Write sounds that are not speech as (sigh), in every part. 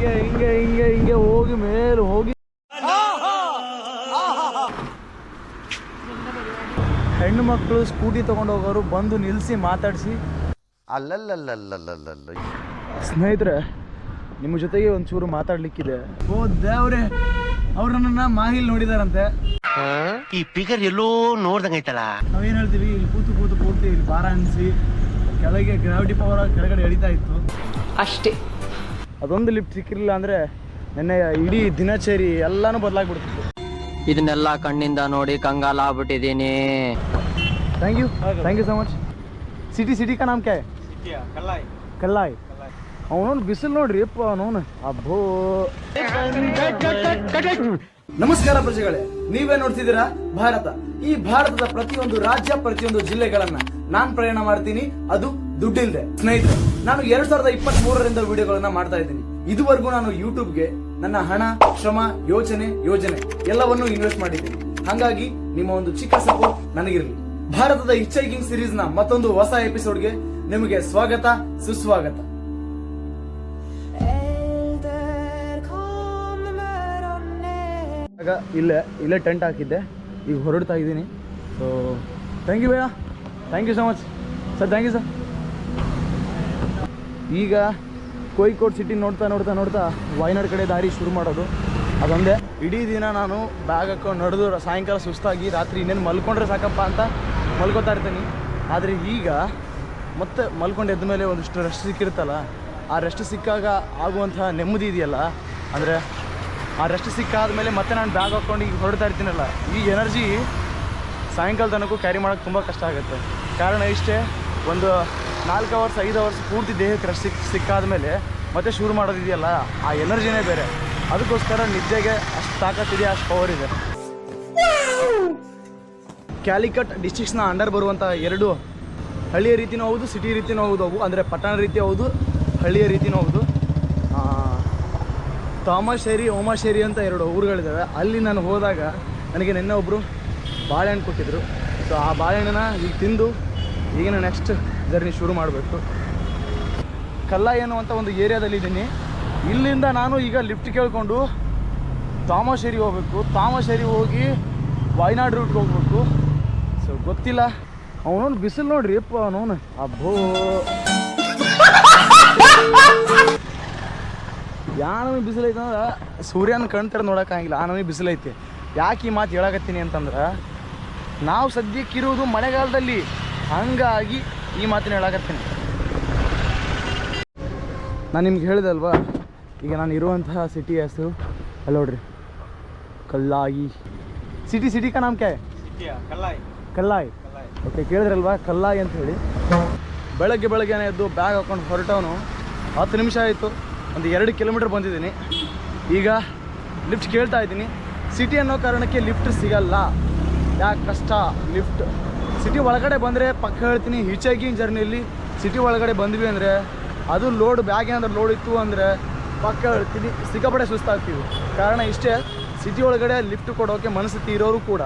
ಹಿಂಗೆ ಹಿಂಗೆ ಹಿಂಗೆ ಹಿಂಗೆ ಹೋಗಿ ಮೇಲೆ ಹೋಗಿ. ಹೆಣ್ಣು ಮಕ್ಕಳು ಸ್ಕೂಟಿ ತಗೊಂಡು ಹೋಗೋರು ಬಂದು ನಿಲ್ಲಿಸಿ ಮಾತಾಡಿಸಿ. ಅಲ್ಲಲ್ಲಲ್ಲಲ್ಲಲ್ಲಲ್ಲ ಸ್ನೇಹಿತರೆ ನಿಮ್ಮ ಜೊತೆಗೆ ಒಂಚೂರು ಮಾತಾಡ್ಲಿಕ್ಕಿದೆ. ಓ ದೇವ್ರೆ ಅವ್ರು ನನ್ನ ಮಾಹಿಲ್ ನೋಡಿದಾರಂತೆ. ಈ ಪಿಕರ್ ಎಲ್ಲೋ ನೋಡ್ದಂಗೈತಲ್ಲ ನಾವೇನು ಹೇಳ್ತೀವಿ ಇಲ್ಲಿ ಕೂತು ಕೂತು ಪೂರ್ತಿ ಇಲ್ಲಿ ಭಾರ ಅನ್ಸಿ ಕೆಳಗೆ ಗ್ರಾವಿಟಿ ಪವರ್ ಕೆಳಗಡೆ ಎಳಿತಾ ಇತ್ತು. ಅಷ್ಟೇ. ಅದೊಂದು ಲಿಫ್ಟ್ ಸಿಕ್ಕಿರಲಿಲ್ಲ ಅಂದ್ರೆ ನೆನ್ನೆ ಇಡೀ ದಿನಚರಿ ಎಲ್ಲಾನು ಬದಲಾಗ್ಬಿಡ್ತಿತ್ತು. ಇದನ್ನೆಲ್ಲ ಕಣ್ಣಿಂದ ನೋಡಿ ಕಂಗಾಲ ಆಗ್ಬಿಟ್ಟಿದ್ದೀನಿ. Thank you thank you so much city city ಕ ನಮ್ಕೆ ಕಲ್ಲಾಯ್. ಕಲ್ಲಾಯ್. ಅವನು ಬಿಸಿಲು ನೋಡ್ರಿ ಅಪ್ಪ ಅವನು ಅಬ್ಬೋ. ನಮಸ್ಕಾರ ಪ್ರಜೆಗಳೇ ನೀವೇ ನೋಡ್ತಿದ್ದೀರಾ? ಭಾರತ. ಈ ಭಾರತದ ಪ್ರತಿಯೊಂದು ರಾಜ್ಯ ಪ್ರತಿಯೊಂದು ಜಿಲ್ಲೆಗಳನ್ನ ನಾನ್ ಪ್ರಯಾಣ ಮಾಡ್ತೀನಿ. ಅದು ದುಡ್ಡಿಲ್ದೆ. ಸ್ನೇಹಿತರೆ ನಾನು ಎರಡ್ ಸಾವಿರದ ಇಪ್ಪತ್ತ್ ಮೂರರಿಂದ ವಿಡಿಯೋಗಳನ್ನ ಮಾಡ್ತಾ ಇದ್ದೀನಿ. ಇದುವರೆಗೂ ನಾನು ಯೂಟ್ಯೂಬ್ಗೆ ನನ್ನ ಹಣ ಶ್ರಮ ಯೋಜನೆ ಯೋಜನೆ ಎಲ್ಲವನ್ನೂ ಇನ್ವೆಸ್ಟ್ ಮಾಡಿದ್ದೀನಿ. ಹಾಗಾಗಿ ನಿಮ್ಮ ಒಂದು ಚಿಕ್ಕ ಸಪೋರ್ಟ್ ನನಗಿರಲಿ. ಭಾರತದ ಹಿಚ್ಚೈಕಿಂಗ್ ಸೀರೀಸ್ನ ಮತ್ತೊಂದು ಹೊಸ ಎಪಿಸೋಡ್ಗೆ ನಿಮಗೆ ಸ್ವಾಗತ ಸುಸ್ವಾಗತ. ಆಗ ಇಲ್ಲೇ ಇಲ್ಲೇ ಟೆಂಟ್ ಹಾಕಿದ್ದೆ. ಈಗ ಹೊರಡ್ತಾ ಇದ್ದೀನಿ. So thank you bhaiya. Thank you so much sir thank you sir ಈಗ ಕೋಯಿಕೋಡ್ ಸಿಟಿ ನೋಡ್ತಾ ನೋಡ್ತಾ ನೋಡ್ತಾ ವಾಯ್ನಾಡ್ ಕಡೆ ದಾರಿ ಶುರು ಮಾಡೋದು. ಅದೊಂದೇ. ಇಡೀ ದಿನ ನಾನು ಬ್ಯಾಗ್ ಹಾಕೊಂಡು ನಡೆದು ಸಾಯಂಕಾಲ ಸುಸ್ತಾಗಿ ರಾತ್ರಿ ಇನ್ನೇನು ಮಲ್ಕೊಂಡ್ರೆ ಸಾಕಪ್ಪ ಅಂತ ಮಲ್ಕೋತಾ ಇರ್ತೀನಿ. ಆದರೆ ಈಗ ಮತ್ತೆ ಮಲ್ಕೊಂಡು ಎದ್ದ ಮೇಲೆ ಒಂದಿಷ್ಟು ರೆಸ್ಟ್ ಸಿಕ್ಕಿರುತ್ತಲ್ಲ, ಆ ರೆಸ್ಟ್ ಸಿಕ್ಕಾಗ ಆಗುವಂತಹ ನೆಮ್ಮದಿ ಇದೆಯಲ್ಲ? ಅಂದರೆ ಆ ರೆಸ್ಟ್ ಸಿಕ್ಕಾದ ಮೇಲೆ ಮತ್ತೆ ನಾನು ಬ್ಯಾಗ್ ಹಾಕ್ಕೊಂಡು ಈಗ ಹೊರಡ್ತಾ ಇರ್ತೀನಲ್ಲ, ಈ ಎನರ್ಜಿ ಸಾಯಂಕಾಲ ತನಕ ಕ್ಯಾರಿ ಮಾಡೋಕ್ಕೆ ತುಂಬ ಕಷ್ಟ ಆಗುತ್ತೆ. ಕಾರಣ ಇಷ್ಟೇ, ಒಂದು ನಾಲ್ಕು ಅವರ್ಸ್ ಐದು ಅವರ್ಸ್ ಪೂರ್ತಿ ದೇಹಕ್ಕೆ ರಶ್ ಸಿಕ್ ಸಿಕ್ಕಾದ ಮೇಲೆ ಮತ್ತೆ ಶುರು ಮಾಡೋದಿದೆಯಲ್ಲ, ಆ ಎನರ್ಜಿನೇ ಬೇರೆ. ಅದಕ್ಕೋಸ್ಕರ ನಿದ್ದೆಗೆ ಅಷ್ಟು ತಾಕತ್ತಿದೆ ಅಷ್ಟು ಪವರ್ ಇದೆ. ಕ್ಯಾಲಿಕಟ್ ಡಿಸ್ಟಿಕ್ಸ್ನ ಅಂಡರ್ ಬರುವಂಥ ಎರಡು ಹಳ್ಳಿಯ ರೀತಿನೂ ಹೌದು ಸಿಟಿ ರೀತಿನೂ ಹೌದು, ಅವು ಅಂದರೆ ಪಟ್ಟಣ ರೀತಿ ಹೌದು, ಹಳ್ಳಿಯ ರೀತಿನೂ ಹೌದು. ತಾಮಶೇರಿ ಓಮಾಶೇರಿ ಅಂತ ಎರಡು ಊರುಗಳಿದ್ದಾವೆ ಅಲ್ಲಿ ನಾನು ಹೋದಾಗ ನನಗೆ ನಿನ್ನೆ ಒಬ್ಬರು ಬಾಳೆಹಣ್ಣು ಕೊಟ್ಟಿದ್ದರು ಸೊ ಆ ಬಾಳೆಹಣ್ಣನ್ನ ಈಗ ತಿಂದು, ಈಗಿನ ನೆಕ್ಸ್ಟ್ ಜರ್ನಿ ಶುರು ಮಾಡಬೇಕು. ಕಲ್ಲಾಯಿ ಅನ್ನುವಂಥ ಒಂದು ಏರಿಯಾದಲ್ಲಿ ಇದ್ದೀನಿ. ಇಲ್ಲಿಂದ ನಾನು ಈಗ ಲಿಫ್ಟ್ ಕೇಳಿಕೊಂಡು ತಾಮಶೇರಿ ಹೋಗಬೇಕು. ತಾಮಶೇರಿ ಹೋಗಿ ವಾಯ್ನಾಡ್ ರೂಟ್ಗೆ ಹೋಗ್ಬೇಕು. ಸೊ ಗೊತ್ತಿಲ್ಲ. ಅವನೊಂದು ಬಿಸಿಲು ನೋಡ್ರಿ. ಅಪ್ಪ ಅವನವನು. ಅಬ್ಬೋ. ಯಾ ಬಿಸಿಲೈತೆ ಅಂದ್ರೆ ಸೂರ್ಯನ ಕಣ್ತರ ನೋಡೋಕ್ಕಾಗಿಲ್ಲ ಆ ನಮಗೆ ಬಿಸಿಲೈತೆ ಯಾಕೆ ಈ ಮಾತು ಹೇಳಕತ್ತೀನಿ ಅಂತಂದ್ರೆ, ನಾವು ಸದ್ಯಕ್ಕಿರುವುದು ಮಳೆಗಾಲದಲ್ಲಿ. ಹಂಗಾಗಿ ಈ ಮಾತಿನ ಹೇಳಕತ್ತೀನಿ. ನಾನು ನಿಮ್ಗೆ ಹೇಳಿದಲ್ವಾ ಈಗ ನಾನು ಇರುವಂತಹ ಸಿಟಿ ಹೆಸರು ಅಲ್ಲಿ ನೋಡ್ರಿ ಕಲ್ಲಾಯಿ. ಸಿಟಿ ಸಿಟಿ ಕಾ ನಾಮ್ ಕ್ಯಾ ಹೈ? ಕಲ್ಲಾಯಿ. ಓಕೆ ಕೇಳಿದ್ರಲ್ವಾ? ಕಲ್ಲಾಯಿ ಅಂತ ಹೇಳಿ. ಬೆಳಗ್ಗೆ ಬೆಳಗ್ಗೆನೇ ಎದ್ದು ಬ್ಯಾಗ್ ಹಾಕೊಂಡು ಹೊರಟವನು ಹತ್ತು ನಿಮಿಷ ಆಯಿತು ಒಂದು ಎರಡು ಕಿಲೋಮೀಟ್ರ್ ಬಂದಿದ್ದೀನಿ. ಈಗ ಲಿಫ್ಟ್ ಕೇಳ್ತಾ ಇದ್ದೀನಿ. ಸಿಟಿ ಅನ್ನೋ ಕಾರಣಕ್ಕೆ ಲಿಫ್ಟ್ ಸಿಗಲ್ಲ. ಯಾಕೆ ಕಷ್ಟ? ಲಿಫ್ಟ್ ಸಿಟಿ ಒಳಗಡೆ ಬಂದರೆ ಪಕ್ಕ ಹೇಳ್ತೀನಿ ಹಿಚಾಗಿಂಗ್ ಜರ್ನಿಯಲ್ಲಿ ಸಿಟಿ ಒಳಗಡೆ ಬಂದ್ವಿ ಅಂದರೆ ಅದು ಲೋಡ್ ಬ್ಯಾಗ್ ಏನಾದರೂ ಲೋಡ್ ಇತ್ತು ಅಂದರೆ ಪಕ್ಕ ಹೇಳ್ತೀನಿ, ಸಿಕ್ಕಾಪಟ್ಟೆ ಸುಸ್ತಾಗ್ತೀವಿ ಕಾರಣ ಇಷ್ಟೇ, ಸಿಟಿ ಒಳಗಡೆ ಲಿಫ್ಟ್ ಕೊಡೋಕೆ ಮನಸ್ಸು ಇರೋರು ಕೂಡ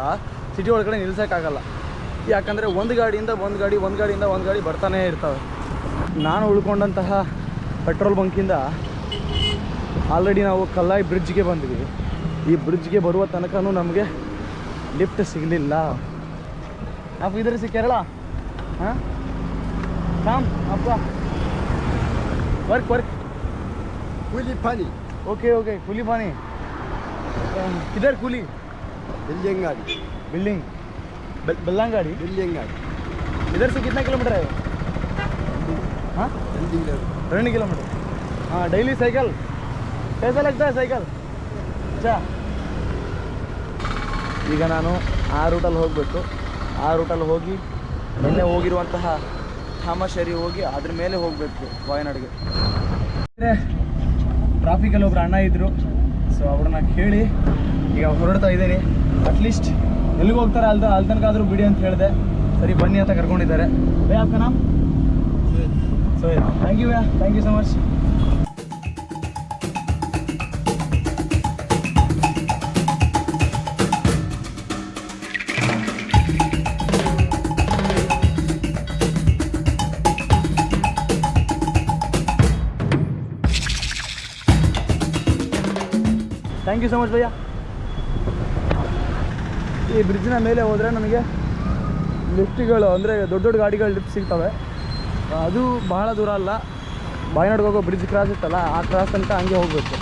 ಸಿಟಿ ಒಳಗಡೆ ನಿಲ್ಸೋಕ್ಕಾಗಲ್ಲ. ಯಾಕಂದರೆ ಒಂದು ಗಾಡಿಯಿಂದ ಒಂದು ಗಾಡಿ, ಒಂದು ಗಾಡಿಯಿಂದ ಒಂದು ಗಾಡಿ ಬರ್ತಾನೇ ಇರ್ತವೆ. ನಾನು ಉಳ್ಕೊಂಡಂತಹ ಪೆಟ್ರೋಲ್ ಬಂಕಿಂದ ಆಲ್ರೆಡಿ ನಾವು ಕಲ್ಲಾಯಿ ಬ್ರಿಡ್ಜ್ಗೆ ಬಂದ್ವಿ. ಈ ಬ್ರಿಡ್ಜ್ಗೆ ಬರುವ ತನಕನೂ ನಮಗೆ ಲಿಫ್ಟ್ ಸಿಗಲಿಲ್ಲ. आप इधर से केरला हाँ काम आपका work work Kuli Pani, okay okay कुली पानी किधर कुली Bilyangadi, बिल्डिंग बल्लांगाड़ी Bilyangadi, इधर से कितना किलोमीटर है हाँ Bilyangadi. రెండు ಕಿಲೋಮೀಟರ್ ಹಾಂ ಡೈಲಿ ಸೈಕಲ್ कैसा लगता है ಸೈಕಲ್ ಚಾ ಈಗ ನಾನು ಆ ರೂಟಲ್ಲಿ ಹೋಗಬೇಕು ಆ ರೂಟಲ್ಲಿ ಹೋಗಿ ನಿನ್ನೆ ಹೋಗಿರುವಂತಹ ಥಾಮಶೇರಿ ಹೋಗಿ ಅದ್ರ ಮೇಲೆ ಹೋಗಬೇಕು ವಾಯನಾಡಿಗೆ. ಟ್ರಾಫಿಕಲ್ಲಿ ಒಬ್ರು ಅಣ್ಣ ಇದ್ದರು ಸೊ ಅವ್ರನ್ನ ಕೇಳಿ ಈಗ ಹೊರಡ್ತಾ ಇದ್ದೀನಿ ಅಟ್ಲೀಸ್ಟ್ ಎಲ್ಲಿಗೆ ಹೋಗ್ತಾರೆ ಅಲ್ದ ಅಲ್ಲಿ ತನಕ ಆದರೂ ಬಿಡಿ ಅಂತ ಹೇಳಿದೆ. ಸರಿ, ಬನ್ನಿ ಅಂತ ಕರ್ಕೊಂಡಿದ್ದಾರೆ. ವೇ ಆಪ್ಕಾ ನಾಮ್ so thank you. ವ್ಯಾ thank you so much thank you so much bhaiya. ಈ ಬ್ರಿಡ್ಜ್ನ ಮೇಲೆ ಹೋದರೆ ನಮಗೆ ಲಿಫ್ಟ್ಗಳು ಅಂದರೆ ದೊಡ್ಡ ದೊಡ್ಡ ಗಾಡಿಗಳು ಲಿಫ್ಟ್ ಸಿಗ್ತವೆ. ಅದು ಬಹಳ ದೂರ ಅಲ್ಲ. ಬಾಯ್ನಾಡ್ಗೆ ಹೋಗೋ ಬ್ರಿಡ್ಜ್ ಕ್ರಾಸ್ ಇತ್ತಲ್ಲ, ಆ ಕ್ರಾಸ್ ತನಕ ಹಂಗೆ ಹೋಗಬೇಕು.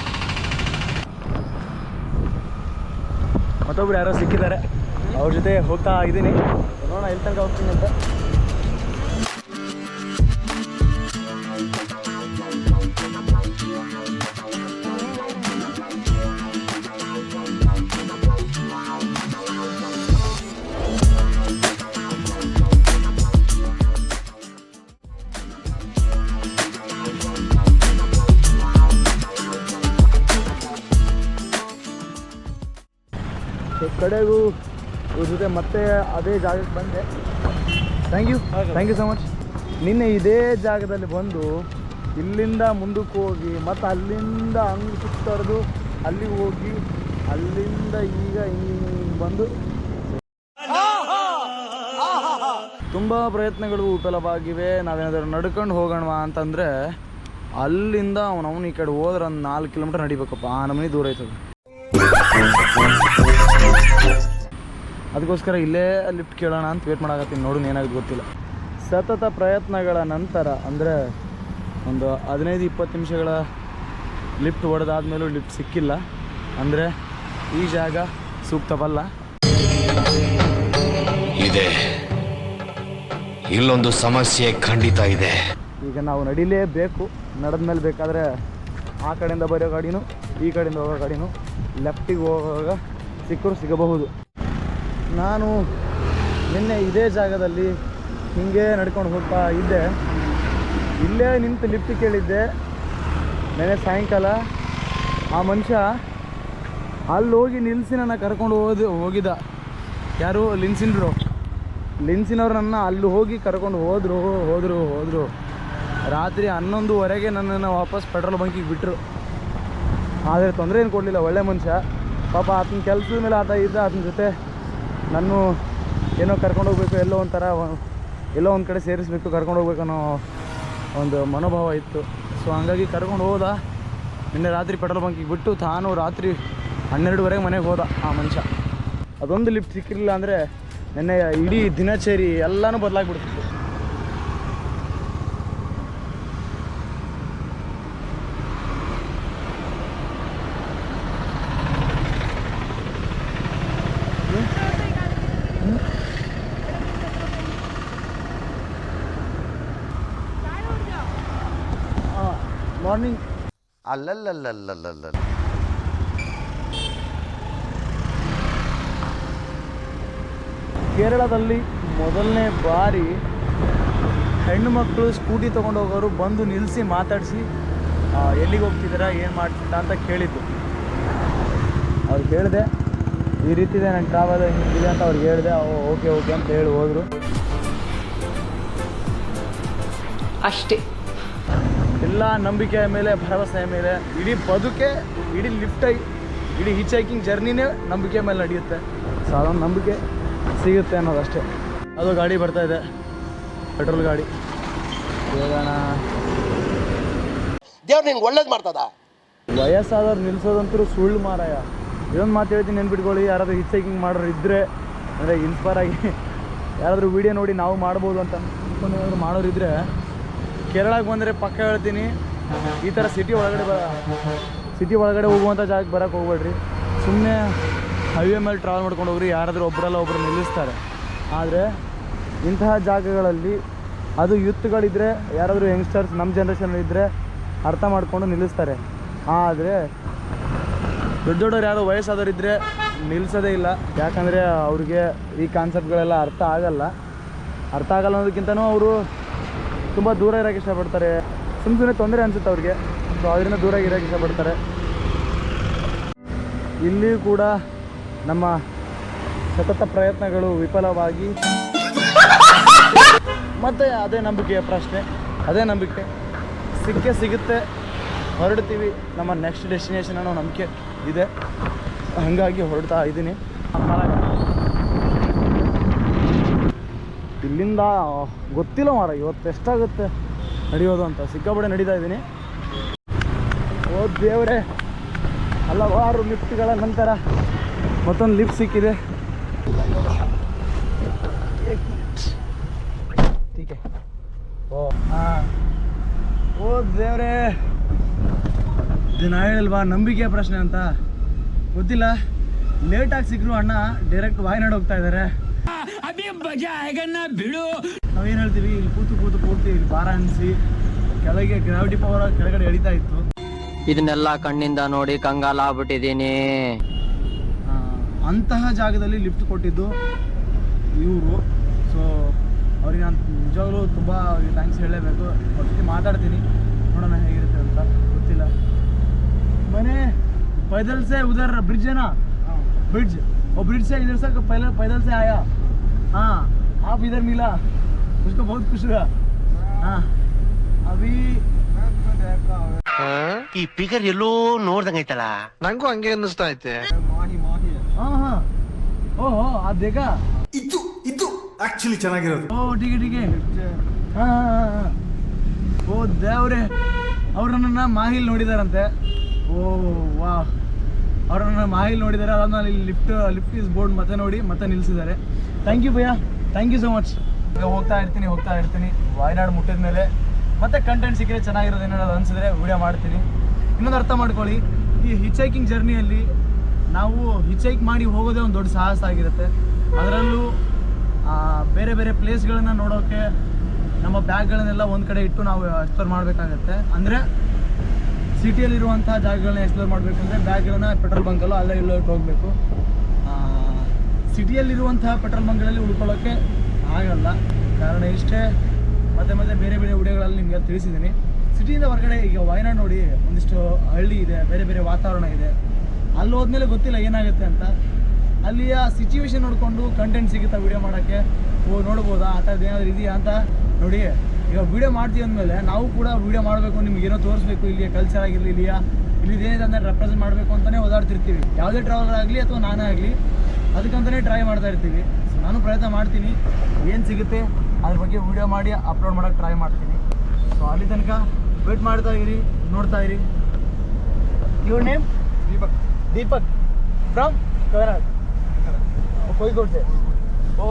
ಮತ್ತೊಬ್ರು ಯಾರೋ ಸಿಕ್ಕಿದ್ದಾರೆ. ಅವ್ರ ಜೊತೆ ಹೋಗ್ತಾ ಇದ್ದೀನಿ ನೋಡೋಣ ಎಲ್ಲಿ ತನಕ ಹೋಗ್ತೀನಿ ಅಂತ. ಕಡೆಗೂ ಇವ್ರ ಜೊತೆ ಮತ್ತೆ ಅದೇ ಜಾಗಕ್ಕೆ ಬಂದೆ. Thank you thank you so much ನಿನ್ನೆ ಇದೇ ಜಾಗದಲ್ಲಿ ಬಂದು ಇಲ್ಲಿಂದ ಮುಂದಕ್ಕೆ ಹೋಗಿ ಮತ್ತು ಅಲ್ಲಿಂದ ಹಂಗೆ ಸುತ್ತರೆದು ಅಲ್ಲಿಗೆ ಹೋಗಿ ಅಲ್ಲಿಂದ ಈಗ ಹಿಂಗೆ ಬಂದು ತುಂಬ ಪ್ರಯತ್ನಗಳು ವಿಫಲವಾಗಿವೆ. ನಾವೇನಾದರೂ ನಡ್ಕೊಂಡು ಹೋಗೋಣ ಅಂತಂದರೆ ಅಲ್ಲಿಂದ ಅವನವನು ಈ ಕಡೆ ಹೋದ್ರೆ ಒಂದು ನಾಲ್ಕು ಕಿಲೋಮೀಟರ್ ನಡಿಬೇಕಪ್ಪ. ಆ ನಮನಿ ದೂರ ಐತದೆ ಅದಕ್ಕೋಸ್ಕರ ಇಲ್ಲೇ ಲಿಫ್ಟ್ ಕೇಳೋಣ ಅಂತ ವೇಟ್ ಮಾಡಾಕತ್ತೀನಿ. ನೋಡೋಣ ಏನಾಗುತ್ತೆ ಗೊತ್ತಿಲ್ಲ. ಸತತ ಪ್ರಯತ್ನಗಳ ನಂತರ ಅಂದರೆ ಒಂದು ಹದಿನೈದು ಇಪ್ಪತ್ತು ನಿಮಿಷಗಳ ಲಿಫ್ಟ್ ಹೊಡೆದಾದ್ಮೇಲೂ ಲಿಫ್ಟ್ ಸಿಕ್ಕಿಲ್ಲ. ಅಂದರೆ ಈ ಜಾಗ ಸೂಕ್ತವಲ್ಲ? ಇದೆ. ಇಲ್ಲೊಂದು ಸಮಸ್ಯೆ ಖಂಡಿತ ಇದೆ. ಈಗ ನಾವು ನಡಿಲೇಬೇಕು. ನಡೆದ ಮೇಲೆ ಬೇಕಾದರೆ ಆ ಕಡೆಯಿಂದ ಬರೋ ಗಾಡಿನೂ ಈ ಕಡೆಯಿಂದ ಹೋಗೋ ಗಾಡಿನೂ ಲೆಫ್ಟಿಗೆ ಹೋಗುವಾಗ ಸಿಕ್ಕರು ಸಿಗಬಹುದು. ನಾನು ನಿನ್ನೆ ಇದೇ ಜಾಗದಲ್ಲಿ ಹೀಗೆ ನಡ್ಕೊಂಡು ಹೋಗ್ತಾ ಇದ್ದೆ. ಇಲ್ಲೇ ನಿಂತು ಲಿಫ್ಟ್ ಕೇಳಿದ್ದೆ. ನೆನೆ ಸಾಯಂಕಾಲ ಆ ಮನುಷ್ಯ ಅಲ್ಲಿ ಹೋಗಿ ನಿಲ್ಲಿಸಿ ನನ್ನ ಕರ್ಕೊಂಡು ಹೋದ ಹೋಗಿದ್ದ. ಯಾರು? ಲಿನ್ಸಿನ್ರು. ಲಿನ್ಸಿನವ್ರು ನನ್ನ ಅಲ್ಲಿ ಹೋಗಿ ಕರ್ಕೊಂಡು ಹೋದರು ಹೋದರು ಹೋದರು. ರಾತ್ರಿ ಹನ್ನೊಂದುವರೆಗೆ ನನ್ನನ್ನು ವಾಪಸ್ ಪೆಟ್ರೋಲ್ ಬಂಕಿಗೆ ಬಿಟ್ಟರು ಆದರೆ ತೊಂದರೆ ಏನು ಕೊಡಲಿಲ್ಲ ಒಳ್ಳೆ ಮನುಷ್ಯ. ಪಾಪ ಆತನ ಕೆಲಸದ ಮೇಲೆ ಆತ ಇದ್ದ, ಆತನ ಜೊತೆ ನಾನು ಏನೋ ಕರ್ಕೊಂಡು ಹೋಗ್ಬೇಕು, ಎಲ್ಲೋ ಒಂಥರ ಎಲ್ಲೋ ಒಂದು ಕಡೆ ಸೇರಿಸ್ಬೇಕು, ಕರ್ಕೊಂಡು ಹೋಗ್ಬೇಕು ಅನ್ನೋ ಒಂದು ಮನೋಭಾವ ಇತ್ತು. ಸೊ ಹಂಗಾಗಿ ಕರ್ಕೊಂಡು ಹೋದ. ನಿನ್ನೆ ರಾತ್ರಿ ಪೆಟ್ರೋಲ್ ಬಂಕಿಗೆ ಬಿಟ್ಟು ತಾನು ರಾತ್ರಿ ಹನ್ನೆರಡುವರೆಗೆ ಮನೆಗೆ ಹೋದ ಆ ಮನುಷ್ಯ. ಅದೊಂದು ಲಿಫ್ಟ್ ಸಿಕ್ಕಿರಲಿಲ್ಲ ಅಂದರೆ ನಿನ್ನೆ ಇಡೀ ದಿನಚೇರಿ ಎಲ್ಲನೂ ಬದಲಾಗ್ಬಿಡ್ತಿತ್ತು. ಮಾರ್ನಿಂಗ್ ಅಲ್ಲಲ್ಲಲ್ಲಲ್ಲಲ್ಲ ಕೇರಳದಲ್ಲಿ ಮೊದಲನೇ ಬಾರಿ ಹೆಣ್ಣು ಮಕ್ಕಳು ಸ್ಕೂಟಿ ತೊಗೊಂಡು ಹೋಗೋರು ಬಂದು ನಿಲ್ಲಿಸಿ ಮಾತಾಡಿಸಿ ಎಲ್ಲಿಗೆ ಹೋಗ್ತಿದ್ದೀರಾ ಏನು ಮಾಡ್ತಿದ್ದ ಅಂತ ಕೇಳಿದ್ದು. ಅವ್ರು ಹೇಳಿದೆ ಈ ರೀತಿ ಇದೆ ನನ್ನ ಟ್ರಾವೆಲ್ ಹಿಂಗಿದೆ ಅಂತ ಅವ್ರಿಗೆ ಹೇಳಿದೆ ಓಕೆ ಓಕೆ ಅಂತ ಹೇಳಿ ಹೋದರು. ಅಷ್ಟೇ. ಎಲ್ಲ ನಂಬಿಕೆಯ ಮೇಲೆ ಭರವಸೆಯ ಮೇಲೆ ಇಡೀ ಬದುಕೆ ಇಡೀ ಲಿಫ್ಟ್ ಇಡೀ ಹಿಚ್ ಹೈಕಿಂಗ್ ಜರ್ನಿನೇ ನಂಬಿಕೆ ಮೇಲೆ ನಡೆಯುತ್ತೆ. ಸೊ ಅದೊಂದು ನಂಬಿಕೆ ಸಿಗುತ್ತೆ ಅನ್ನೋದಷ್ಟೇ. ಅದು ಗಾಡಿ ಬರ್ತಾ ಇದೆ. ಪೆಟ್ರೋಲ್ ಗಾಡಿ. ಹೋಗೋಣ ದೇವ್ರು ನಿನ್ಗೆ ಒಳ್ಳೇದು ಮಾಡ್ತದ? ವಯಸ್ಸಾದವ್ರು ನಿಲ್ಸೋದಂತೂ ಸುಳ್ಳು ಮಾರಾಯ. ಇದೊಂದು ಮಾತು ಹೇಳ್ತೀನಿ ನೆನ್ಪಿಟ್ಕೊಳ್ಳಿ. ಯಾರಾದರೂ ಹಿಚ್ ಹೈಕಿಂಗ್ ಮಾಡೋರು ಇದ್ದರೆ ಅಂದರೆ ಇನ್ಸ್ಪೈರ್ ಆಗಿ ಯಾರಾದರೂ ವೀಡಿಯೋ ನೋಡಿ ನಾವು ಮಾಡ್ಬೋದು ಅಂತ ಅನ್ಕೊಂಡು ಏನಾದರೂ ಮಾಡೋರಿದ್ದರೆ ಕೇರಳಕ್ಕೆ ಬಂದರೆ ಪಕ್ಕ ಹೇಳ್ತೀನಿ. ಈ ಥರ ಸಿಟಿ ಒಳಗಡೆ ಬ ಸಿಟಿ ಒಳಗಡೆ ಹೋಗುವಂಥ ಜಾಗಕ್ಕೆ ಬರೋಕ್ಕೆ ಹೋಗ್ಬೇಡ್ರಿ. ಸುಮ್ಮನೆ ಹೈವೇ ಮೇಲೆ ಟ್ರಾವೆಲ್ ಮಾಡ್ಕೊಂಡು ಹೋಗ್ರಿ, ಯಾರಾದರೂ ಒಬ್ಬರಲ್ಲ ಒಬ್ಬರು ನಿಲ್ಲಿಸ್ತಾರೆ. ಆದರೆ ಇಂತಹ ಜಾಗಗಳಲ್ಲಿ ಅದು ಯೂತ್ಗಳಿದ್ದರೆ ಯಾರಾದರೂ ಯಂಗ್ಸ್ಟರ್ಸ್ ನಮ್ಮ ಜನ್ರೇಷನಲ್ಲಿದ್ದರೆ ಅರ್ಥ ಮಾಡ್ಕೊಂಡು ನಿಲ್ಲಿಸ್ತಾರೆ. ಆದರೆ ದೊಡ್ಡ ದೊಡ್ಡವ್ರು ಯಾರೋ ವಯಸ್ಸಾದವರಿದ್ದರೆ ನಿಲ್ಲಿಸೋದೇ ಇಲ್ಲ. ಯಾಕಂದರೆ ಅವ್ರಿಗೆ ಈ ಕಾನ್ಸೆಪ್ಟ್ಗಳೆಲ್ಲ ಅರ್ಥ ಆಗಲ್ಲ. ಅರ್ಥ ಆಗಲ್ಲ ಅನ್ನೋದಕ್ಕಿಂತನೂ ಅವರು ತುಂಬ ದೂರ ಇರೋಕ್ಕೆ ಇಷ್ಟಪಡ್ತಾರೆ. ಸುಮ್ಮ ಸುಮ್ಮನೆ ತೊಂದರೆ ಅನಿಸುತ್ತೆ ಅವ್ರಿಗೆ. ಸೊ ಅದರಿಂದ ದೂರ ಇರೋಕ್ಕೆ ಇಷ್ಟಪಡ್ತಾರೆ. ಇಲ್ಲಿಯೂ ಕೂಡ ನಮ್ಮ ಸತತ ಪ್ರಯತ್ನಗಳು ವಿಫಲವಾಗಿ. ಮತ್ತೆ ಅದೇ ನಂಬಿಕೆಯ ಪ್ರಶ್ನೆ, ಅದೇ ನಂಬಿಕೆ. ಸಿಕ್ಕೇ ಸಿಗುತ್ತೆ. ಹೊರಡ್ತೀವಿ. ನಮ್ಮ ನೆಕ್ಸ್ಟ್ ಡೆಸ್ಟಿನೇಷನ್ ಅನ್ನೋ ನಂಬಿಕೆ ಇದೆ. ಹಾಗಾಗಿ ಹೊರಡ್ತಾ ಇದ್ದೀನಿ. ಇಲ್ಲಿಂದ, ಗೊತ್ತಿಲ್ಲ ಮಾರ ಇವತ್ತು ಎಷ್ಟಾಗುತ್ತೆ ನಡೆಯೋದು ಅಂತ. ಸಿಕ್ಕಾಪಡೆ ನಡೀತಾ ಇದ್ದೀನಿ. ಓ ದೇವ್ರೆ, ಹಲವಾರು ಲಿಫ್ಟ್ಗಳ ನಂತರ ಮತ್ತೊಂದು ಲಿಫ್ಟ್ ಸಿಕ್ಕಿದೆ. ಓ, ಹಾಂ. ಓ ದೇವರೇ ನಾ ಹೇಳಿಲ್ವಾ ನಂಬಿಕೆ ಪ್ರಶ್ನೆ ಅಂತ. ಗೊತ್ತಿಲ್ಲ. ಲೇಟಾಗಿ ಸಿಕ್ಕರು ಅಣ್ಣ ಡೈರೆಕ್ಟ್ ವಾಯ್ನಾಡ್ ಹೋಗ್ತಾ ಇದ್ದಾರೆ. ಅಭಿ ಬಜಾ ಹೇಗನ್ನ ಬಿಡು. ನಾವೇನು ಹೇಳ್ತೀವಿ ಇಲ್ಲಿ ಕೂತು ಕೂತು ಕೂತು ಇಲ್ಲಿ ಭಾರ ಅನಿಸಿ ಕೆಳಗೆ ಗ್ರಾವಿಟಿ ಪವರ್ ಕೆಳಗಡೆ ಎಳಿತಾ ಇತ್ತು. ಇದನ್ನೆಲ್ಲ ಕಣ್ಣಿಂದ ನೋಡಿ ಕಂಗಾಲ ಆಗ್ಬಿಟ್ಟಿದ್ದೀನಿ ಅಂತಹ ಜಾಗದಲ್ಲಿ ಲಿಫ್ಟ್ ಕೊಟ್ಟಿದ್ದು ಇವರು. ಸೊ ಅವ್ರಿಗೆ ನಾನು ನಿಜವಾಗ್ಲೂ ತುಂಬ ಥ್ಯಾಂಕ್ಸ್ ಹೇಳಲೇಬೇಕು. ಅವ್ರ ಜೊತೆ ಮಾತಾಡ್ತೀನಿ. ನೋಡೋಣ ಹೇಗಿರುತ್ತೆ ಅಂತ. ಗೊತ್ತಿಲ್ಲ. ಮನೆ ಪೈದಲ್ಸೆ ಉದರ್ ಬ್ರಿಡ್ಜ್ ಏನಾ? ಬ್ರಿಡ್ಜ್ ना ब्रिज वो ब्रिज से इधर से पहले पैदल से आया हाँ आप इधर मिला उसको बहुत खुश हुआ हाँ अभी ಈ ಫಿಗರ್ ಎಲ್ಲೋ ನೋಡ್ದಂಗೈತಲ್ಲ ನಂಗೂ ಹಂಗೆ ಅನ್ನಿಸ್ತಾ ಐತೆ हाँ हाँ ओहो आप देखा ಇದು ಇದು ಆಕ್ಚುಲಿ ಚೆನ್ನಾಗಿರೋದು ಓ ಟೀಕೆ ಟೀಕೆ ಹಾಂ ಹಾಂ ಹಾಂ ಓ ದೇವ್ರೆ ಅವ್ರು ನನ್ನ ಮಾಹಿಲ್ ನೋಡಿದಾರಂತೆ ಓ ವಾ ಅವ್ರು ನನ್ನ ಮಾಹಿಲ್ ನೋಡಿದ್ದಾರೆ ಅದನ್ನು ಇಲ್ಲಿ ಲಿಫ್ಟ್ ಲಿಫ್ಟ್ ಇಸ್ ಬೋರ್ಡ್ ಮತ್ತೆ ನೋಡಿ, ಮತ್ತೆ ನಿಲ್ಲಿಸಿದ್ದಾರೆ ಥ್ಯಾಂಕ್ ಯು ಭಯ್ಯ. ಥ್ಯಾಂಕ್ ಯು ಸೊ ಮಚ್ ಈಗ ಹೋಗ್ತಾ ಇರ್ತೀನಿ ಹೋಗ್ತಾ ಇರ್ತೀನಿ. ವಾಯ್ನಾಡ್ ಮುಟ್ಟಿದ ಮೇಲೆ. ಮತ್ತೆ ಕಂಟೆಂಟ್ ಸಿಕ್ಕರೆ ಚೆನ್ನಾಗಿರೋದು ಏನಾದ್ರು ಅನಿಸಿದ್ರೆ ವಿಡಿಯೋ ಮಾಡ್ತೀನಿ. ಇನ್ನೊಂದು ಅರ್ಥ ಮಾಡ್ಕೊಳ್ಳಿ, ಈ ಹಿಚ್ ಹೈಕಿಂಗ್ ಜರ್ನಿಯಲ್ಲಿ ನಾವು ಹಿಚ್ ಹೈಕ್ ಮಾಡಿ ಹೋಗೋದೇ ಒಂದು ದೊಡ್ಡ ಸಾಹಸ ಆಗಿರುತ್ತೆ. ಅದರಲ್ಲೂ ಬೇರೆ ಬೇರೆ ಪ್ಲೇಸ್ಗಳನ್ನ ನೋಡೋಕ್ಕೆ ನಮ್ಮ ಬ್ಯಾಗ್ಗಳನ್ನೆಲ್ಲ ಒಂದು ಕಡೆ ಇಟ್ಟು ನಾವು ಎಕ್ಸ್ಪ್ಲೋರ್ ಮಾಡಬೇಕಾಗತ್ತೆ. ಅಂದರೆ ಸಿಟಿಯಲ್ಲಿರುವಂಥ ಜಾಗಗಳನ್ನ ಎಕ್ಸ್ಪ್ಲೋರ್ ಮಾಡಬೇಕು ಅಂದರೆ ಬ್ಯಾಗ್ಗಳನ್ನ ಪೆಟ್ರೋಲ್ ಬಂಕಲ್ಲೋ ಅಲ್ಲೇ ಇಲ್ಲೋ ಇಟ್ಟು ಹೋಗಬೇಕು. ಸಿಟಿಯಲ್ಲಿರುವಂತಹ ಪೆಟ್ರೋಲ್ ಬಂಕ್ಗಳಲ್ಲಿ ಉಳ್ಕೊಳ್ಳೋಕ್ಕೆ ಆಗಲ್ಲ. ಕಾರಣ ಇಷ್ಟೇ, ಮತ್ತೆ ಮತ್ತೆ ಬೇರೆ ಬೇರೆ ವಿಡಿಯೋಗಳಲ್ಲಿ ನಿಮಗೆ ತಿಳಿಸಿದ್ದೀನಿ. ಸಿಟಿಯಿಂದ ಹೊರಗಡೆ ಈಗ ವಯನಾಡ್ ನೋಡಿ ಒಂದಿಷ್ಟು ಹಳ್ಳಿ ಇದೆ, ಬೇರೆ ಬೇರೆ ವಾತಾವರಣ ಇದೆ. ಅಲ್ಲಿ ಹೋದ್ಮೇಲೆ ಗೊತ್ತಿಲ್ಲ ಏನಾಗುತ್ತೆ ಅಂತ. ಅಲ್ಲಿಯ ಸಿಚುವೇಶನ್ ನೋಡಿಕೊಂಡು ಕಂಟೆಂಟ್ ಸಿಗುತ್ತಾ ವಿಡಿಯೋ ಮಾಡೋಕ್ಕೆ? ಓ, ನೋಡ್ಬೋದಾ? ಆ ಥರದ್ದು ಏನಾದರೂ ಇದೆಯಾ ಅಂತ ನೋಡಿ. ಈಗ ವೀಡಿಯೋ ಮಾಡ್ತೀವಿ ಅಂದಮೇಲೆ ನಾವು ಕೂಡ ವೀಡಿಯೋ ಮಾಡಬೇಕು ನಿಮ್ಗೆ ಏನೋ ತೋರಿಸ್ಬೇಕು ಇಲ್ಲಿಯ ಕಲ್ಚರ್ ಆಗಿರಲಿ ಇಲ್ಲಿಯ ಇಲ್ಲಿ ಅಂದರೆ ರೆಪ್ರೆಸೆಂಟ್ ಮಾಡಬೇಕು ಅಂತಲೇ ಓದಾಡ್ತಿರ್ತೀವಿ. ಯಾವುದೇ ಟ್ರಾವೆಲರ್ ಆಗಲಿ ಅಥವಾ ನಾನೇ ಆಗಲಿ ಅದಕ್ಕಂತಲೇ ಟ್ರೈ ಮಾಡ್ತಾ ಇರ್ತೀವಿ. ಸೊ ನಾನು ಪ್ರಯತ್ನ ಮಾಡ್ತೀನಿ. ಏನು ಸಿಗುತ್ತೆ ಅದ್ರ ಬಗ್ಗೆ ವೀಡಿಯೋ ಮಾಡಿ ಅಪ್ಲೋಡ್ ಮಾಡೋಕ್ಕೆ ಟ್ರೈ ಮಾಡ್ತೀನಿ. ಸೊ ಅಲ್ಲಿ ತನಕ ವೇಟ್ ಮಾಡ್ತಾ ಇರಿ ನೋಡ್ತಾ ಇರಿ. Your name Deepak. Deepak. From Karnataka Kozhikode ಓ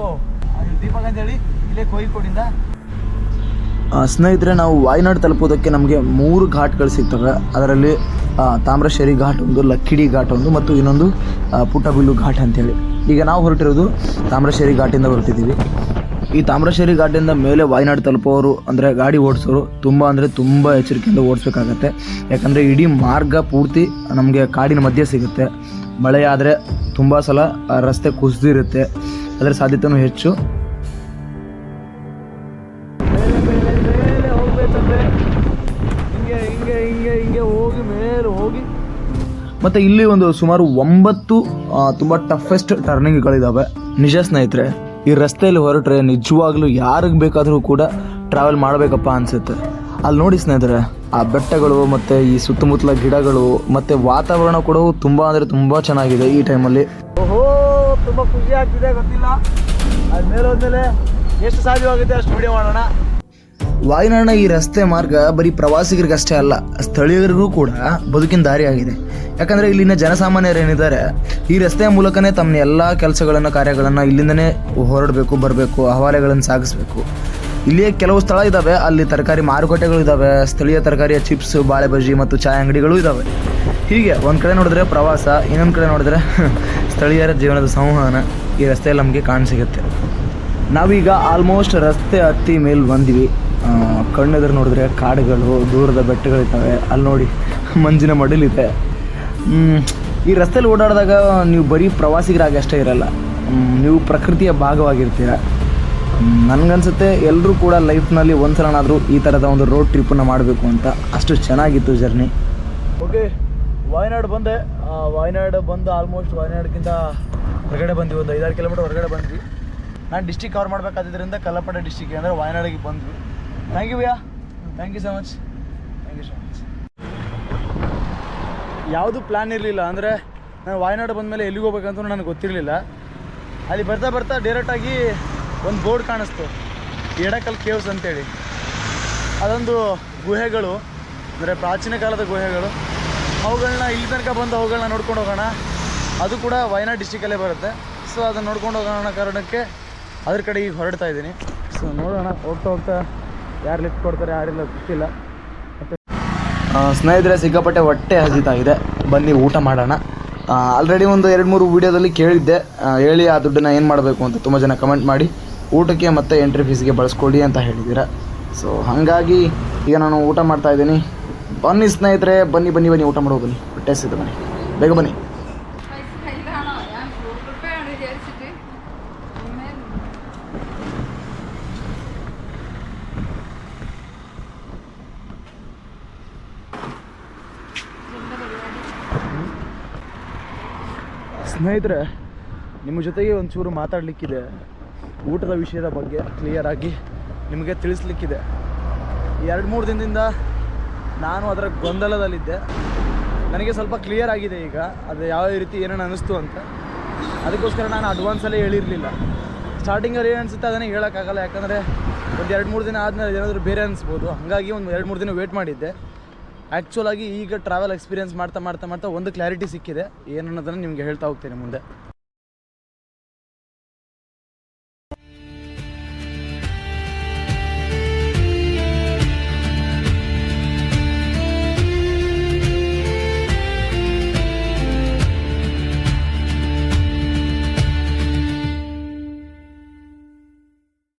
ದೀಪಕ್ ಅಂತೇಳಿ ಇಲ್ಲೇ ಕೋಯಿಕೋಡಿಂದ ಸ್ನೇಹಿತರೆ, ನಾವು ವಾಯ್ನಾಡ್ ತಲುಪೋದಕ್ಕೆ ನಮಗೆ ಮೂರು ಘಾಟ್ಗಳು ಸಿಗ್ತವೆ. ಅದರಲ್ಲಿ ತಾಮ್ರಶೇರಿ ಘಾಟ್ ಒಂದು, ಲಕ್ಕಿಡಿ ಘಾಟ್ ಒಂದು ಮತ್ತು ಇನ್ನೊಂದು ಪುಟ್ಟಬಿಲ್ಲು ಘಾಟ್ ಅಂತೇಳಿ. ಈಗ ನಾವು ಹೊರಟಿರೋದು ತಾಮ್ರಶೇರಿ ಘಾಟಿಂದ ಹೊರಟಿದ್ದೀವಿ. ಈ ತಾಮ್ರಶೇರಿ ಘಾಟಿಂದ ಮೇಲೆ ವಾಯ್ನಾಡ್ ತಲುಪೋರು ಅಂದರೆ ಗಾಡಿ ಓಡಿಸೋರು, ತುಂಬ ಅಂದರೆ ತುಂಬ ಎಚ್ಚರಿಕೆಯಿಂದ ಓಡಿಸ್ಬೇಕಾಗತ್ತೆ. ಯಾಕಂದರೆ ಇಡೀ ಮಾರ್ಗ ಪೂರ್ತಿ ನಮಗೆ ಕಾಡಿನ ಮಧ್ಯೆ ಸಿಗುತ್ತೆ. ಮಳೆ ಆದರೆ ತುಂಬ ಸಲ ರಸ್ತೆ ಕುಸಿದಿರುತ್ತೆ. ಅದರ ಸಾಧ್ಯತೆಯೂ ಹೆಚ್ಚು. ಮತ್ತು ಇಲ್ಲಿ ಒಂದು ಸುಮಾರು ಒಂಬತ್ತು ತುಂಬ ಟಫೆಸ್ಟ್ ಟರ್ನಿಂಗ್ಗಳಿದ್ದಾವೆ ನಿಜ ಸ್ನೇಹಿತರೆ, ಈ ರಸ್ತೆಯಲ್ಲಿ ಹೊರಟ್ರೆ ನಿಜವಾಗ್ಲೂ ಯಾರಿಗೆ ಬೇಕಾದರೂ ಕೂಡ ಟ್ರಾವೆಲ್ ಮಾಡಬೇಕಪ್ಪ ಅನಿಸುತ್ತೆ. ಅಲ್ಲಿ ನೋಡಿ ಸ್ನೇಹಿತರೆ, ಆ ಬೆಟ್ಟಗಳು ಮತ್ತು ಈ ಸುತ್ತಮುತ್ತಲ ಗಿಡಗಳು ಮತ್ತು ವಾತಾವರಣ ಕೂಡ ತುಂಬ ಅಂದರೆ ತುಂಬ ಚೆನ್ನಾಗಿದೆ ಈ ಟೈಮಲ್ಲಿ ಓಹೋ, ತುಂಬ ಖುಷಿ ಆಗ್ತಿದೆ, ಗೊತ್ತಿಲ್ಲ. ಅದು ಮೇಲೆ ಎಷ್ಟು ಸಾಧ್ಯವಾಗುತ್ತೆ ಅಷ್ಟು ವಿಡಿಯೋ ಮಾಡೋಣ. ವಾಯುನಾಡಿನ ಈ ರಸ್ತೆ ಮಾರ್ಗ ಬರೀ ಪ್ರವಾಸಿಗರಿಗಷ್ಟೇ ಅಲ್ಲ, ಸ್ಥಳೀಯರಿಗೂ ಕೂಡ ಬದುಕಿನ ದಾರಿ ಆಗಿದೆ. ಯಾಕಂದರೆ ಇಲ್ಲಿನ ಜನಸಾಮಾನ್ಯರೇನಿದ್ದಾರೆ ಈ ರಸ್ತೆಯ ಮೂಲಕನೇ ತಮ್ಮ ಎಲ್ಲ ಕೆಲಸಗಳನ್ನು, ಕಾರ್ಯಗಳನ್ನು ಇಲ್ಲಿಂದನೇ ಹೊರಡಬೇಕು, ಬರಬೇಕು ಹವಾಲೆಗಳನ್ನು ಸಾಗಿಸ್ಬೇಕು. ಇಲ್ಲಿಯೇ ಕೆಲವು ಸ್ಥಳ ಇದ್ದಾವೆ ಅಲ್ಲಿ ತರಕಾರಿ ಮಾರುಕಟ್ಟೆಗಳು ಇದ್ದಾವೆ ಸ್ಥಳೀಯ ತರಕಾರಿಯ ಚಿಪ್ಸ್ ಬಾಳೆ ಬಜ್ಜಿ ಮತ್ತು ಚಾಯ್ ಅಂಗಡಿಗಳು ಇದ್ದಾವೆ ಹೀಗೆ ಒಂದು ಕಡೆ ನೋಡಿದ್ರೆ ಪ್ರವಾಸ, ಇನ್ನೊಂದು ಕಡೆ ನೋಡಿದ್ರೆ (laughs) ಸ್ಥಳೀಯರ ಜೀವನದ ಸಂವಹನ ಈ ರಸ್ತೆಯಲ್ಲಿ ನಮಗೆ ಕಾಣಸಿಗುತ್ತೆ ನಾವೀಗ ಆಲ್ಮೋಸ್ಟ್ ರಸ್ತೆ ಹತ್ತಿ ಮೇಲೆ ಬಂದಿವಿ. ಕಣ್ಣೆದುರು ನೋಡಿದ್ರೆ ಕಾಡುಗಳು, ದೂರದ ಬೆಟ್ಟಗಳಿದ್ದಾವೆ. ಅಲ್ಲಿ ನೋಡಿ ಮಂಜಿನ ಮಡಲಿದೆ. ಈ ರಸ್ತೆಯಲ್ಲಿ ಓಡಾಡಿದಾಗ ನೀವು ಬರೀ ಪ್ರವಾಸಿಗರಾಗಿ ಅಷ್ಟೇ ಇರಲ್ಲ. ನೀವು ಪ್ರಕೃತಿಯ ಭಾಗವಾಗಿರ್ತೀರ. ನನಗನ್ಸುತ್ತೆ ಎಲ್ಲರೂ ಕೂಡ ಲೈಫ್ನಲ್ಲಿ ಒಂದ್ಸಲನಾದರೂ ಈ ಥರದ ಒಂದು ರೋಡ್ ಟ್ರಿಪ್ಪನ್ನು ಮಾಡಬೇಕು ಅಂತ ಅಷ್ಟು ಚೆನ್ನಾಗಿತ್ತು ಜರ್ನಿ. ಓಕೆ ವಾಯ್ನಾಡು ಬಂದೆ. ವಾಯನಾಡು ಬಂದು ಆಲ್ಮೋಸ್ಟ್ ವಾಯನಾಡ್ಗಿಂತ ಹೊರಗಡೆ ಬಂದ್ವಿ. ಒಂದು ಐದಾರು ಕಿಲೋಮೀಟರ್ ಹೊರಗಡೆ ಬಂದ್ವಿ. ನಾನು ಡಿಸ್ಟಿಕ್ ಕವರ್ ಮಾಡಬೇಕಾದ್ರಿಂದ ಕಲ್ಲಪಟ್ಟ ಡಿಸ್ಟಿಕ್ ಅಂದರೆ ವಾಯ್ನಾಡಿಗೆ ಬಂದ್ವಿ. Thank you bhaiya thank you so much thank you so much ಯಾವುದು ಪ್ಲ್ಯಾನ್ ಇರಲಿಲ್ಲ ಅಂದರೆ ನಾನು ವಾಯನಾಡು ಬಂದಮೇಲೆ ಎಲ್ಲಿಗೆ ಹೋಗ್ಬೇಕಂತ ನನಗೆ ಗೊತ್ತಿರಲಿಲ್ಲ. ಅಲ್ಲಿ ಬರ್ತಾ ಬರ್ತಾ ಡೈರೆಕ್ಟಾಗಿ ಒಂದು ಬೋರ್ಡ್ ಕಾಣಿಸ್ತು. ಎಡಕಲ್ ಕೇವ್ಸ್ ಅಂತೇಳಿ. ಅದೊಂದು ಗುಹೆಗಳು, ಅಂದರೆ ಪ್ರಾಚೀನ ಕಾಲದ ಗುಹೆಗಳು. ಅವುಗಳನ್ನ ಇಲ್ಲಿ ತನಕ ಬಂದು ಅವುಗಳನ್ನ ನೋಡ್ಕೊಂಡು ಹೋಗೋಣ. ಅದು ಕೂಡ ವಯನಾಡ್ ಡಿಸ್ಟಿಕಲ್ಲೇ ಬರುತ್ತೆ. ಸೊ ಅದನ್ನು ನೋಡ್ಕೊಂಡು ಹೋಗೋಣ ಕಾರಣಕ್ಕೆ ಅದ್ರ ಕಡೆ ಈಗ ಹೊರಡ್ತಾ ಇದ್ದೀನಿ. ಸೊ ನೋಡೋಣ, ಹೋಗ್ತಾ ಹೋಗ್ತಾ ಯಾರು ಲಿಫ್ಟ್ ಕೊಡ್ತಾರೆ ಯಾರಿಲ್ಲ ಗೊತ್ತಿಲ್ಲ. ಸ್ನೇಹಿತರೆ, ಸಿಕ್ಕಾಪಟ್ಟೆ ಹೊಟ್ಟೆ ಹಸಿತಾ ಇದೆ ಬನ್ನಿ, ಊಟ ಮಾಡೋಣ. ಆಲ್ರೆಡಿ ಒಂದು ಎರಡು ಮೂರು ವೀಡಿಯೋದಲ್ಲಿ ಕೇಳಿದ್ದೆ. ಹೇಳಿ, ಆ ದುಡ್ಡನ್ನ ಏನು ಮಾಡಬೇಕು ಅಂತ ತುಂಬ ಜನ ಕಮೆಂಟ್ ಮಾಡಿ. ಊಟಕ್ಕೆ ಮತ್ತು ಎಂಟ್ರಿ ಫೀಸ್ಗೆ ಬಳಸ್ಕೊಳ್ಳಿ ಅಂತ ಹೇಳಿದ್ದೀರ. ಸೊ ಹಾಗಾಗಿ ಈಗ ನಾನು ಊಟ ಮಾಡ್ತಾ ಇದ್ದೀನಿ. ಬನ್ನಿ, ಸ್ನೇಹಿತರೆ, ಬನ್ನಿ ಬನ್ನಿ ಬನ್ನಿ, ಊಟ ಮಾಡೋ ಬನ್ನಿ. ಹೊಟ್ಟೆ ಹಸಿದ ಬನ್ನಿ. ಬೇಗ ಬನ್ನಿ. ಸ್ನೇಹಿತರೆ, ನಿಮ್ಮ ಜೊತೆಗೆ ಒಂಚೂರು ಮಾತಾಡಲಿಕ್ಕಿದೆ. ಊಟದ ವಿಷಯದ ಬಗ್ಗೆ ಕ್ಲಿಯರಾಗಿ ನಿಮಗೆ ತಿಳಿಸ್ಲಿಕ್ಕಿದೆ. ಎರಡು ಮೂರು ದಿನದಿಂದ ನಾನು ಅದರ ಗೊಂದಲದಲ್ಲಿದ್ದೆ. ನನಗೆ ಸ್ವಲ್ಪ ಕ್ಲಿಯರ್ ಆಗಿದೆ ಈಗ, ಅದು ಯಾವ ರೀತಿ ಏನೇನು ಅನ್ನಿಸ್ತು ಅಂತ. ಅದಕ್ಕೋಸ್ಕರ ನಾನು ಅಡ್ವಾನ್ಸಲ್ಲೇ ಹೇಳಿರಲಿಲ್ಲ. ಸ್ಟಾರ್ಟಿಂಗಲ್ಲಿ ಏನು ಅನಿಸುತ್ತೆ ಅದನ್ನೇ ಹೇಳೋಕ್ಕಾಗಲ್ಲ, ಯಾಕಂದರೆ ಒಂದು ಎರಡು ಮೂರು ದಿನ ಆದಮೇಲೆ ಏನಾದರೂ ಬೇರೆ ಅನಿಸ್ಬೋದು. ಹಾಗಾಗಿ ಒಂದು ಎರಡು ಮೂರು ದಿನ ವೇಟ್ ಮಾಡಿದ್ದೆ. ಆ್ಯಕ್ಚುಲಾಗಿ ಈಗ ಟ್ರಾವೆಲ್ ಎಕ್ಸ್ಪೀರಿಯನ್ಸ್ ಮಾಡ್ತಾ ಮಾಡ್ತಾ ಮಾಡ್ತಾ ಒಂದು ಕ್ಲಾರಿಟಿ ಸಿಕ್ಕಿದೆ. ಏನನ್ನೋದನ್ನು ನಿಮಗೆ ಹೇಳ್ತಾ ಹೋಗ್ತೀನಿ ಮುಂದೆ.